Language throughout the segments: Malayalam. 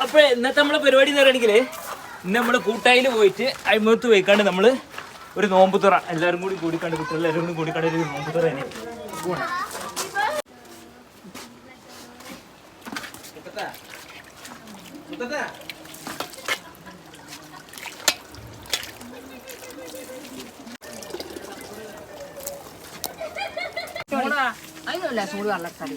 അപ്പൊ ഇന്നത്തെ നമ്മളെ പരിപാടി എന്ന് പറയുകയാണെങ്കിൽ ഇന്ന് നമ്മൾ കൂട്ടായിൽ പോയിട്ട് അഴിമുഖത്ത് പോയിക്കാണ്ട് നമ്മൾ ഒരു നോമ്പ് തുറ. എല്ലാവരും കൂടി കൂടിക്കാണ്ട് കുട്ടികൾ എല്ലാവരും കൂടി കൂടിക്കാണ്ട് ഒരു നോമ്പ് തുറ തന്നെ. അതിനല്ല ചൂട്. വെള്ളക്കറി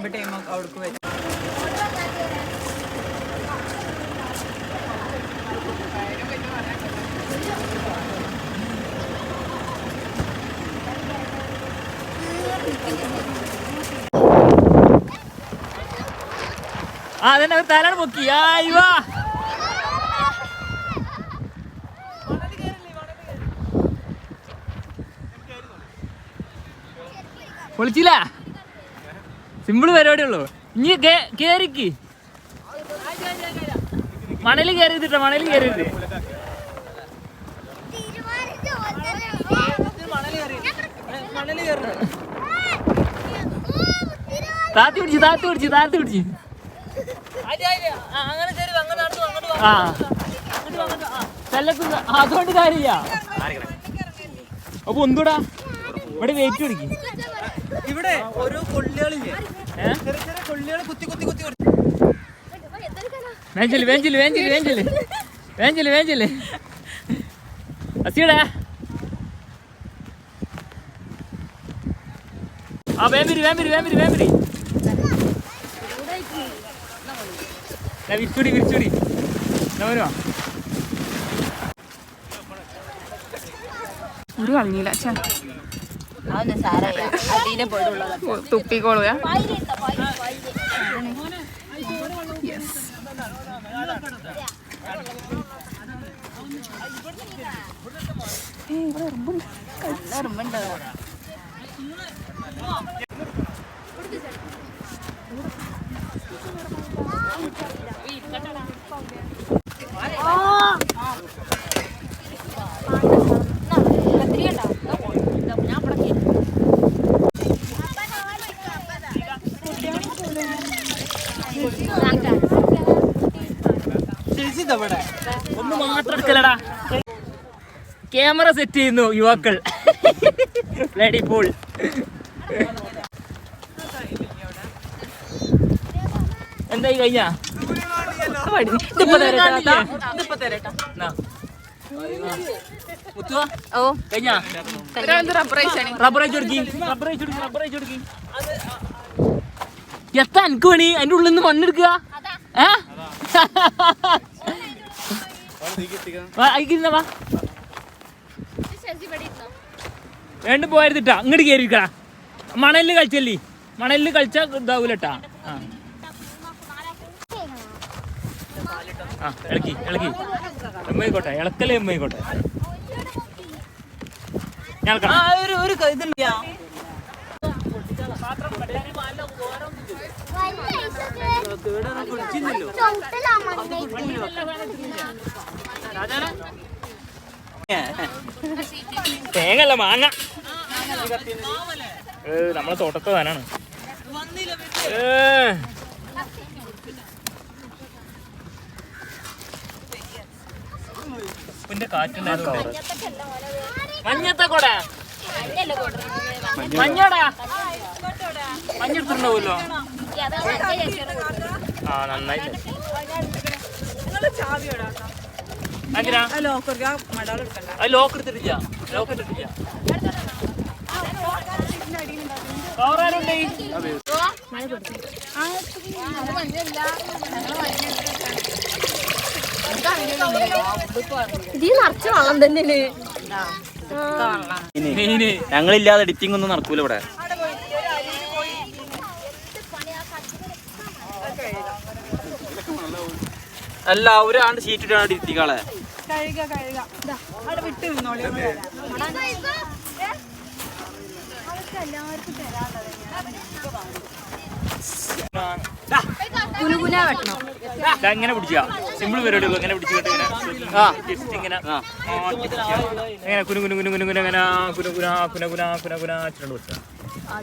ഇപ്പൊ ടൈം അവിടേക്ക് വരും. അതന്നെ തലാണ് പൊക്കി. ആയിവാ പൊളിച്ചില്ല? സിമ്പിൾ പരിപാടി ഉള്ളൂ ഇനി കേറിക്ക്. മണലിൽ കയറിയിട്ടോ മണലിൽ കയറിയിട്ട് താത്തി പിടിച്ച് താത്തി പിടിച്ച് താത്തി പിടിച്ച്. ആ. ചെല്ലത്ത് അതുകൊണ്ട് കാര്യമില്ല. അപ്പൊ എന്തുടാ ഇവിടെ വെയിറ്റ് പിടിക്കും. ഇവിടെ ഓരോ കൊള്ളികളില്ലേ ചെറിയ ചെറിയ കൊള്ളികൾ കുത്തി കുത്തി കുത്തി വേഞ്ചിൽ വേഞ്ചിൽ വേഞ്ചിൽ വേഞ്ചിൽ. വേഞ്ചിൽ വേഞ്ചിൽ. അസിയുടെ. ആ വേമ്പിരി വേമ്പിരി വേമ്പിരി വേമ്പിരി. വിരിച്ചുടി വിരിച്ചുടി. വരുവാ. ഒരു കളഞ്ഞില്ല ഛെ, അതൊന്നും ഇവിടെ തുപ്പിക്കോളുക ഉറുമ്പുണ്ട് ചേച്ചിതവിടെ ഒന്ന് മാത്രം എടുക്കലടാ ക്യാമറ സെറ്റ് ചെയ്യുന്നു യുവാക്കൾ. ലേഡി പൂൾ എന്തായി കഴിഞ്ഞാ? ഓ. കഴിഞ്ഞാ? അയച്ചു കൊടുക്കി അയച്ചു കൊടുക്കി അയച്ചു കൊടുക്കി എത്താ എനിക്ക് പണി. അതിന്റെ ഉള്ളിൽ നിന്ന് മണ്ണെടുക്കുക. ഏ? വാ, വേണ്ട പോയിരുന്നിട്ടാ ഇങ്ങോട്ട് കയറിയിരിക്കടാ മണലിൽ കളിച്ചല്ലേ? മണലിൽ കളിച്ചാൽ ഇതാവൂലട്ടാ ആ. ആ ഇളക്കി ഇളക്കി. എമ്മയിക്കോട്ടെ ഇളക്കലേ എമ്മയിക്കോട്ടെ. തേങ്ങല്ല മാങ്ങ. ഏ, നമ്മളെ തോട്ടത്തെ താനാണ് ഏ. ഉപ്പിന്റെ കാറ്റുണ്ടായതുകൊണ്ട്. മഞ്ഞത്തെ കൊട. മഞ്ഞടാ. മഞ്ഞെടുത്തിട്ടുണ്ടാവുമല്ലോ. ആ നന്നായി. ലോക്ക് എടുത്തിട്ടില്ല. ലോക്ക് എടുത്തിട്ടില്ല. ഇതിൽ നിറച്ച് വെള്ളം തന്നെ ഞങ്ങളില്ലാതെ എഡിറ്റിംഗ് ഒന്നും നടക്കൂല ഇവിടെ. അല്ല ഒരാണ്ട് ഷീറ്റ് ഇട്ടാണ് ഇരുത്തിക്കാളെ കഴുക കഴുക. അവിടെ വിട്ട് നിന്നോളി. ഇങ്ങനെ പിടിച്ചാ? സിമ്പിൾ പരിപാടി എങ്ങനെ ഇങ്ങനെ പിടിച്ചിട്ട് ഇങ്ങനെ ആ. ജസ്റ്റ് ഇങ്ങനെ ആ. മാറ്റി ഇങ്ങനെ കുനു കുനു കുനു കുനു കുനു അങ്ങനെ കുനു കുന കുന കുന കുന കുന വെച്ചാ.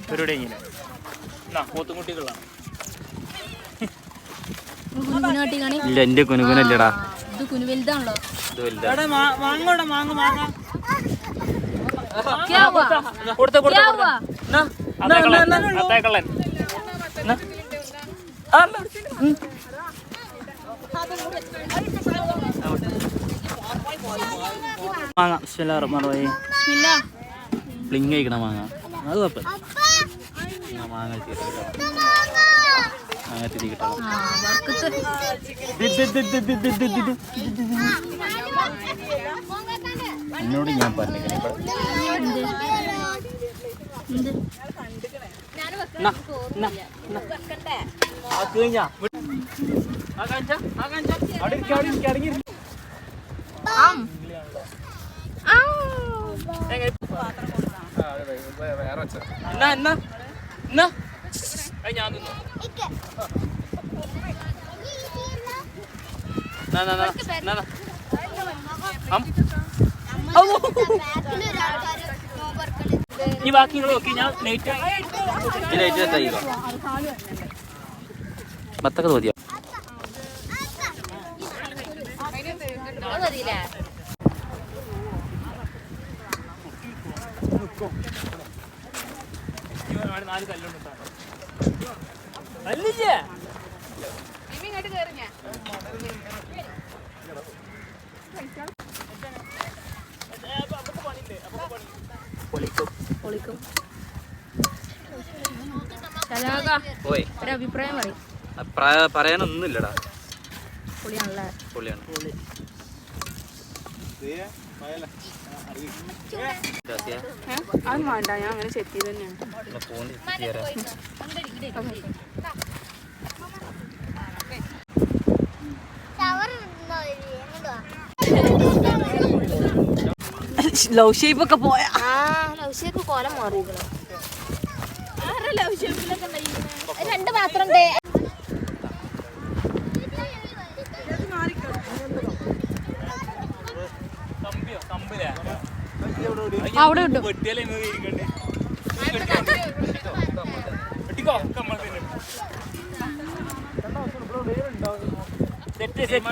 പരിപാടി ഇങ്ങനെ എന്നാ പോത്തുംകുട്ടികളാണ്. കുനുകുന ഇല്ല എന്റെ കുനുകുനല്ലടാ. ഇത് കുനു വലുതാണല്ലോ. ഇത് വലുതാ മാങ്ങോടാ മാങ്ങ മാങ്ങ. കൊടുത്ത കൊടുത്ത ക്യാ ഹുവാ? അത്തേക്കള്ളൻ മാങ്ങ. ബിസ്മില്ലാ. പ്ലിങ് കഴിക്കണ മാങ്ങ. അത് കുഴപ്പമില്ല. മാങ്ങ മാങ്ങ തിരികെ കിട്ടണം. എന്നോട് ഞാൻ പറഞ്ഞു എന്ത്? ആം. ആം. എന്നാ എന്നാ എന്നാ. ഞാൻ. ഈ ബാക്കി നിങ്ങൾ നോക്കി ഞാൻ ലേറ്റ് അത് മതിയില്ലേ? നാല് കല്ലുണ്ട് കല്ലില്ലേ? ഒരു അഭിപ്രായം പറയും. പ്രായ- പറയാനൊന്നുമില്ലടാ. പൊളിയാണല്ലേ? പൊളിയാണ്. ഇതാക്കിയാ? അത് വേണ്ട ഞാൻ അങ്ങനെ സെറ്റ് ചെയ്ത് തന്നെയാണ്. പിന്നെ ഫോണിൽ ഇട്ടിട്ട് പോയാ. ലവ് ഷേപ്പ് കൊല പോയാ ആ ലവ് ഷേപ്പിലൊക്കെ മാറിയിരിക്കണം രണ്ട് പാത്രം അവിടെ കിട്ടും. സെറ്റ് സെറ്റ്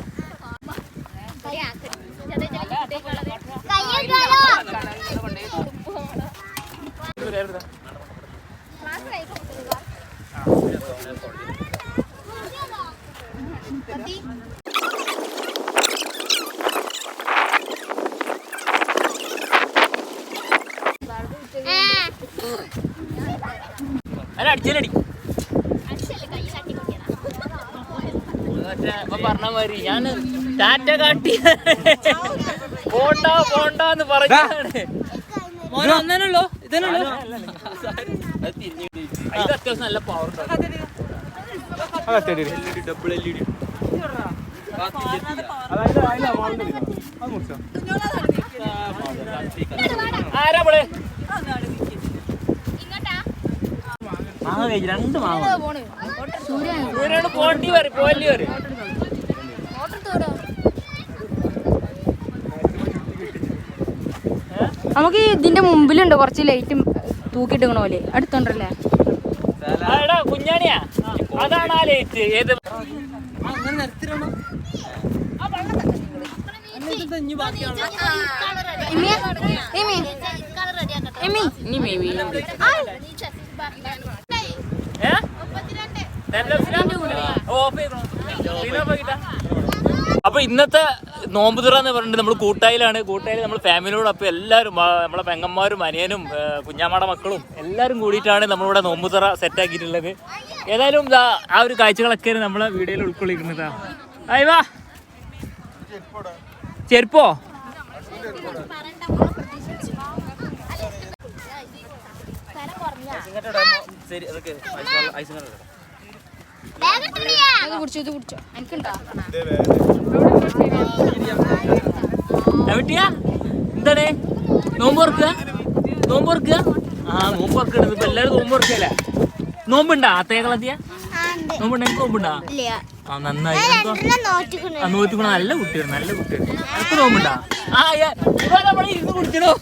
പറഞ്ഞ മാതിരി ഞാൻ ടാറ്റ കാട്ടി. പോണ്ട എന്ന് പറഞ്ഞാണ് മോനെ ഒന്നേനുള്ളൂ ഇതിനുള്ളൂ. ഇത് അത്യാവശ്യം നല്ല power double L E D ആരാ പോളെ മാങ്ങ കഴിച്ചു രണ്ട് മാങ്ങ. പോണ്ടി വരും പോലി വരും. നമുക്ക് ഇതിന്റെ മുമ്പിലുണ്ട് കുറച്ച് ലൈറ്റ് തൂക്കിട്ടിക്കണ പോലെ. അടുത്തുണ്ടല്ലേ അതാണ് ആ അപ്പൊ ഇന്നത്തെ നോമ്പ് തുറ എന്ന് പറഞ്ഞിട്ട് നമ്മൾ കൂട്ടായിലാണ്. കൂട്ടായിൽ നമ്മൾ ഫാമിലിയോടൊപ്പം എല്ലാവരും നമ്മളെ പെങ്ങന്മാരും അനിയനും കുഞ്ഞാമ്മയുടെ മക്കളും എല്ലാവരും കൂടിയിട്ടാണ് നമ്മളിവിടെ നോമ്പുതുറ സെറ്റാക്കിയിട്ടുള്ളത്. സെറ്റ് ആക്കിയിട്ടുള്ളത് ഏതായാലും ദാ ആ ഒരു കാഴ്ചകളൊക്കെ നമ്മളെ വീഡിയോയിൽ ഉൾക്കൊള്ളിക്കുന്നത്. അയവാ ചെരുപ്പോ? കുടിച്ചോ ഇത് കുടിച്ചോ. എനിക്കുണ്ടോ? എവിടെയാ? എന്താണ് നോമ്പോർക്കുക നോമ്പോർക്കുക ആ നോമ്പോർക്കണത് ഇപ്പൊ എല്ലാരും നോമ്പോർക്കല്ലേ നോമ്പുണ്ടാ? അത്തേക്കളതിയ നോമ്പുണ്ട എനിക്ക് നോമ്പുണ്ടാ? ആ നന്നായി. ആ നോറ്റിക്കണ നല്ല കുട്ടിയാണ് നല്ല കുട്ടിയാണ്. അനക്ക് നോമ്പുണ്ടാ? ആ നമ്മളെ ഇരുന്ന് കുടിച്ചണോ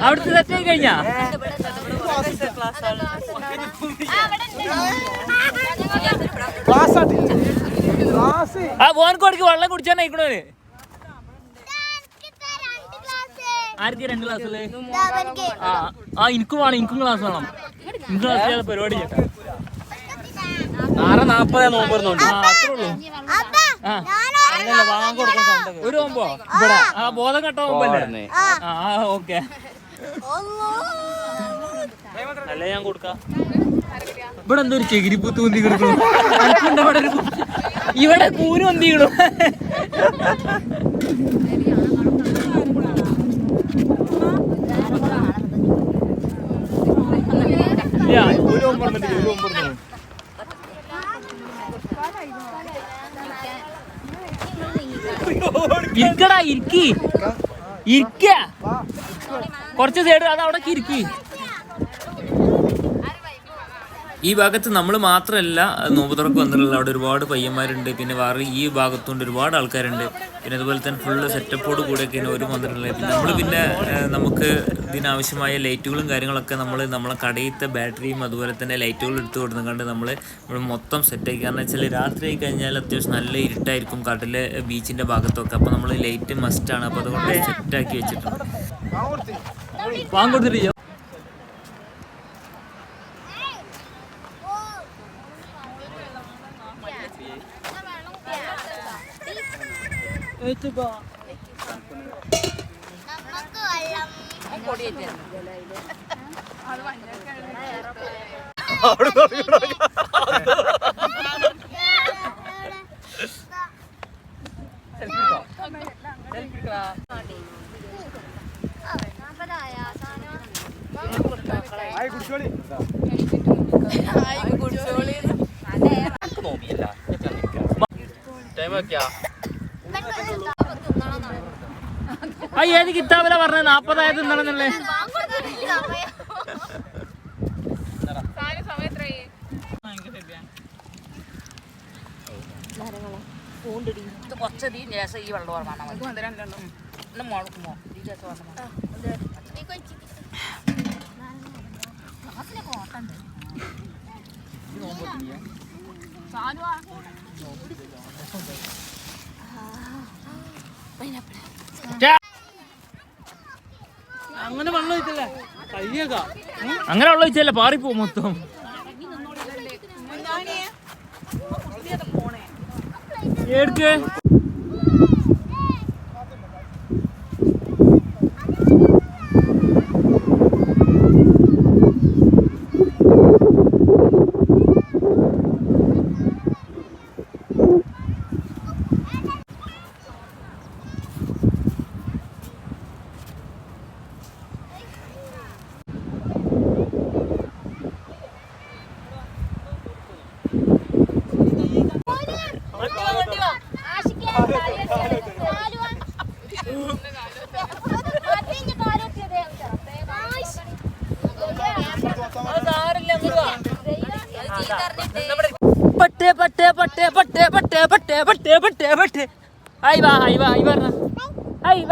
അവിടുത്തെ സെറ്റ് കഴിഞ്ഞാ? ആ പോൻകോടിക്ക് വെള്ളം കുടിച്ചാൽ നയിക്കണോന് ആർക്ക് രണ്ട് ക്ലാസ്സിൽ ആ എനിക്കും വേണം എനിക്കും ക്ലാസ് വേണം. എനിക്ക് ക്ലാസ് പരിപാടി ചേട്ടാ ആറ് നാപ്പതേ നോമ്പ് വരുന്നുണ്ട് ആ അത്രേ ഉള്ളൂ. ആ ഒരു നോമ്പോ ഇവിടെ. ആ ബോധം കെട്ട മുമ്പല്ലേ ആ ഓക്കെ. അല്ലേ ഞാൻ കൊടുക്കാം. ഇവിടെ എന്തോ ഒരു ചെകിരിപ്പൂ തൂന്തി കിടക്കണം ഇവിടെ ഒരു ഇവിടെ കൂന് വന്തിക്കണു ഒരു പറഞ്ഞിട്ടില്ല, ഒരു നോമ്പ് പറഞ്ഞു. ഇരിക്കടാ ഇരിക്കി. ഇരിക്ക. കുറച്ച് സൈഡ് അത് അവിടെ ഇരിക്കി. ഈ ഭാഗത്ത് നമ്മൾ മാത്രമല്ല നോമ്പ് തുറക്ക് വന്നിട്ടുള്ള അവിടെ ഒരുപാട് പയ്യന്മാരുണ്ട്. പിന്നെ വേറെ ഈ ഭാഗത്തുണ്ട് ഒരുപാട് ആൾക്കാരുണ്ട്. പിന്നെ അതുപോലെ തന്നെ ഫുള്ള് സെറ്റപ്പോട് കൂടെയൊക്കെയാണ് ഒരു വന്നിട്ടുള്ളത്. പിന്നെ നമ്മൾ പിന്നെ നമുക്ക് ഇതിനാവശ്യമായ ലൈറ്റുകളും കാര്യങ്ങളൊക്കെ നമ്മൾ നമ്മളെ കടയിലത്തെ ബാറ്ററിയും അതുപോലെ തന്നെ ലൈറ്റുകളും എടുത്തു കൊടുക്കുന്നുണ്ട് നമ്മൾ നമ്മൾ മൊത്തം സെറ്റാക്കി കാരണം വെച്ചാൽ രാത്രി ആയി കഴിഞ്ഞാൽ അത്യാവശ്യം നല്ല ഇരുട്ടായിരിക്കും കടൽ ബീച്ചിന്റെ ഭാഗത്തൊക്കെ. അപ്പോൾ നമ്മൾ ലൈറ്റ് മസ്റ്റാണ് അപ്പോൾ അതുകൊണ്ട് സെറ്റാക്കി വെച്ചിട്ടുണ്ട്. വാങ്ങി കൊടുത്തിട്ടില്ല. ആ ഏത് കിതാബില പറഞ്ഞത്? നാപ്പതായത് എന്താണെന്നല്ലേ കുറച്ചതി ഈ വെള്ളം ഓർമ്മ മുളക്കുമോ ഈ രസം അങ്ങനെ വെള്ളം ഒഴിച്ചല്ലേ കയ്യേക്കാ. അങ്ങനെ വെള്ളം വെച്ചല്ല പാറിപ്പോ മൊത്തം. എടുക്ക്.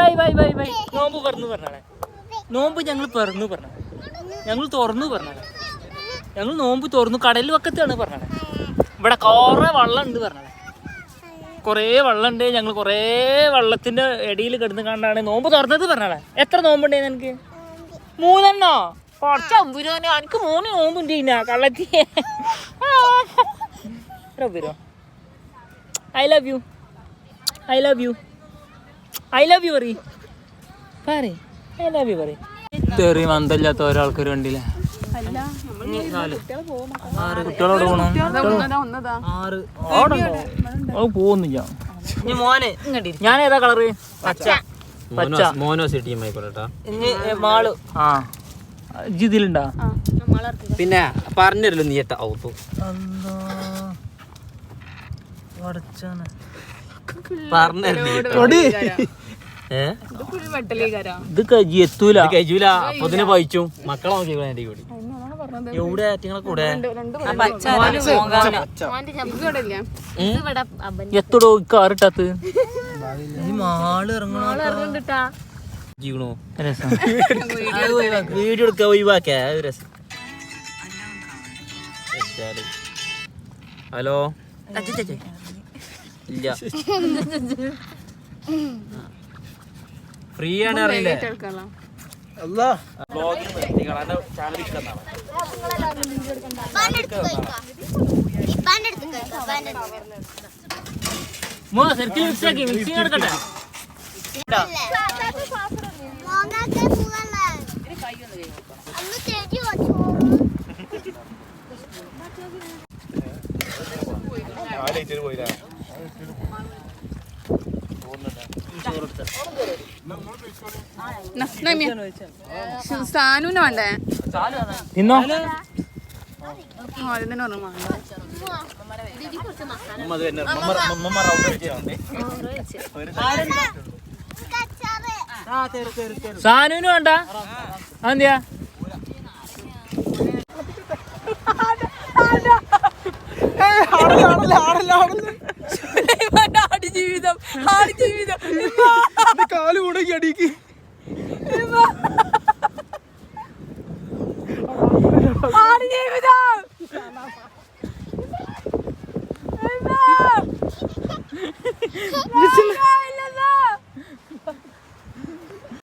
വൈ വൈ വൈ വൈ. നോമ്പ് പറഞ്ഞു പറഞ്ഞാളെ. നോമ്പ് ഞങ്ങൾ പറഞ്ഞു പറഞ്ഞ ഞങ്ങൾ തുറന്നു പറഞ്ഞാളെ. ഞങ്ങൾ നോമ്പ് തുറന്നു കടലിൽ വക്കത്താണ് പറഞ്ഞാളെ. ഇവിടെ കുറേ വെള്ളം ഉണ്ട് പറഞ്ഞാളെ. കുറേ വെള്ളമുണ്ട് ഞങ്ങൾ കുറേ വെള്ളത്തിന്റെ ഇടയിൽ കിടന്ന് കണ്ടാണ് നോമ്പ് തുറന്നത് പറഞ്ഞാളെ. എത്ര നോമ്പുണ്ടേ നിനക്ക്? മൂന്നെണ്ണോ? കുറച്ച് അമ്പുരോനെ. എനിക്ക് മൂന്ന് നോമ്പുണ്ട് ഇന്ന. കള്ളത്തി. I love you I love you I love you പറ പറ ഐ ലവ് യു പറ തെറി മന്തല്ലാത്ത ഒരാൾക്കൊരു നാല്. ആറ് കുട്ടികളോട് പോണോ. ആറ്. ഓടുണ്ടോ പോകുന്നില്ല മോനെ ഞാൻ ഏതാ കളറ്? പച്ച. പച്ച. മോനോസ് ടീം ആയിക്കോട്ടെ മാൾ. ആ. ജിതിലുണ്ടാ? പിന്നെ പറഞ്ഞല്ലോ നീ എട്ടാ ഔത്തു. പറഞ്ഞല്ലോ ഇത് കജി എത്തൂല. കഴിയൂല അപ്പൊ ഇതിനെ പഴിച്ചു മക്കളെ നോക്കി എന്റെ കൂടി എവിടെ? നിങ്ങളെ കൂടെ എത്തോടോ? കാറിട്ടത്ത് ജീവണോ? രസം. വീഡിയോ എടുക്ക ഒഴിവാക്കേ. രസം. ഹലോ? ഇല്ല. ഫ്രീ ആണ് അറിയില്ലേ? പോയില്ല? നിർത്തിക്കളാ ആക്കി മിക്സിങ് എടുക്കട്ടെ സാനുവിനെ വേണ്ടേ? തന്നെ പറഞ്ഞു സാനുവിന് വേണ്ട. അതെന്തിയാ? ജീവിതം ആട് ജീവിതം? കാൽ കൂടെ അടിക്ക്. ആട് ജീവിതം?